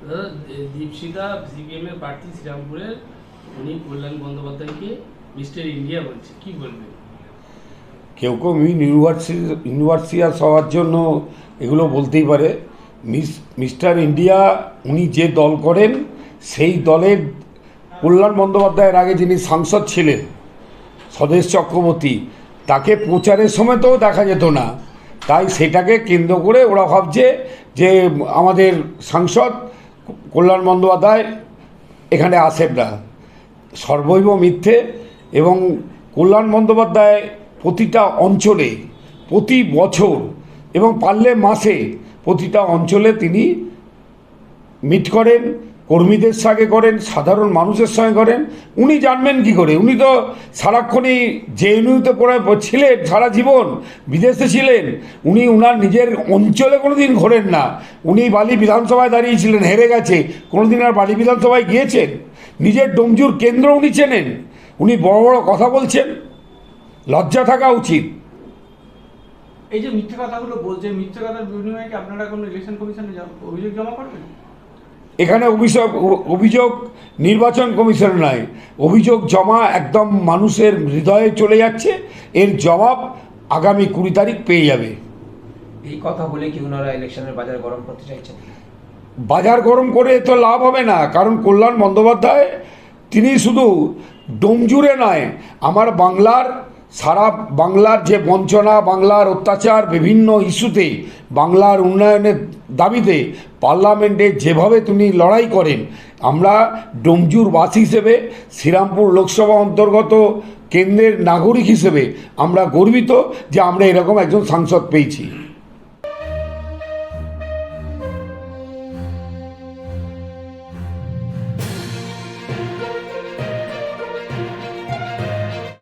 দাদা দীপশিতা সিপিএম এর প্রার্থী শ্রীরামপুরের, উনি কল্যাণ বন্দ্যোপাধ্যায়কে মিস্টার ইন্ডিয়া বলছে। কি বলবেন কেউ কেউ ইউনিভার্সিটি ইউনিভার্সিয়াস হওয়ার জন্য এগুলো বলতেই পারে। মিস, মিস্টার ইন্ডিয়া, উনি যে দল করেন, সেই দলের কল্যাণ বন্দ্যোপাধ্যায়ের আগে যিনি সাংসদ ছিলেন, স্বদেশ চক্রবর্তী, তাকে প্রচারের সময় তো দেখা যেত না। তাই সেটাকে কেন্দ্র করে ওরা ভাবছে যে আমাদের সাংসদ কল্যাণ বন্দ্যোপাধ্যায় এখানে আসেন না। সর্বৈব মিথ্যে এবং কল্যাণ বন্দ্যোপাধ্যায় প্রতিটা অঞ্চলে, প্রতি বছর এবং পারলে মাসে প্রতিটা অঞ্চলে তিনি মিট করেন। কর্মীদের সঙ্গে করেন, সাধারণ মানুষের সঙ্গে করেন। উনি জানবেন কি করে? উনি তো সারাক্ষণই ইউনিতে পড়ে, ছিলেন সারা জীবন, বিদেশে ছিলেন। উনি উনার নিজের অঞ্চলে কোনো দিন ঘোরেন না। উনি বালি বিধানসভায় দাঁড়িয়েছিলেন, হেরে গেছে। কোনো দিন আর বালি বিধানসভায় গিয়েছেন? নিজের ডোমজুর কেন্দ্র উনি চেনেন। উনি বড় বড় কথা বলছেন। লজ্জা থাকা উচিত। এই যে মিথ্যে কথাগুলো বলছে মিথ্যে কথার বিনিময়ে কি আপনারা কোনো ইলেকশন কমিশনে অভিযোগ জমা করবেন? এখানে অভিযোগ অভিযোগ নির্বাচন কমিশন নয় অভিযোগ জমা একদম মানুষের হৃদয়ে চলে যাচ্ছে। এর জবাব আগামী কুড়ি তারিখ পেয়ে যাবে। এই কথা বলে কি ওনারা ইলেকশনের বাজার গরম করতে চাইছেন? বাজার গরম করে তো লাভ হবে না কারণ কল্যাণ বন্দ্যোপাধ্যায় তিনি শুধু ডোমজুড়ে নয় আমার বাংলার সারা বাংলার যে বঞ্চনা, বাংলার অত্যাচার বিভিন্ন ইস্যুতে, বাংলার উন্নয়নের দাবিতে পার্লামেন্টে যেভাবে তিনি লড়াই করেন, আমরা ডোমজুরবাসী হিসেবে, শ্রীরামপুর লোকসভা অন্তর্গত কেন্দ্রের নাগরিক হিসেবে আমরা গর্বিত যে আমরা এরকম একজন সাংসদ পেয়েছি।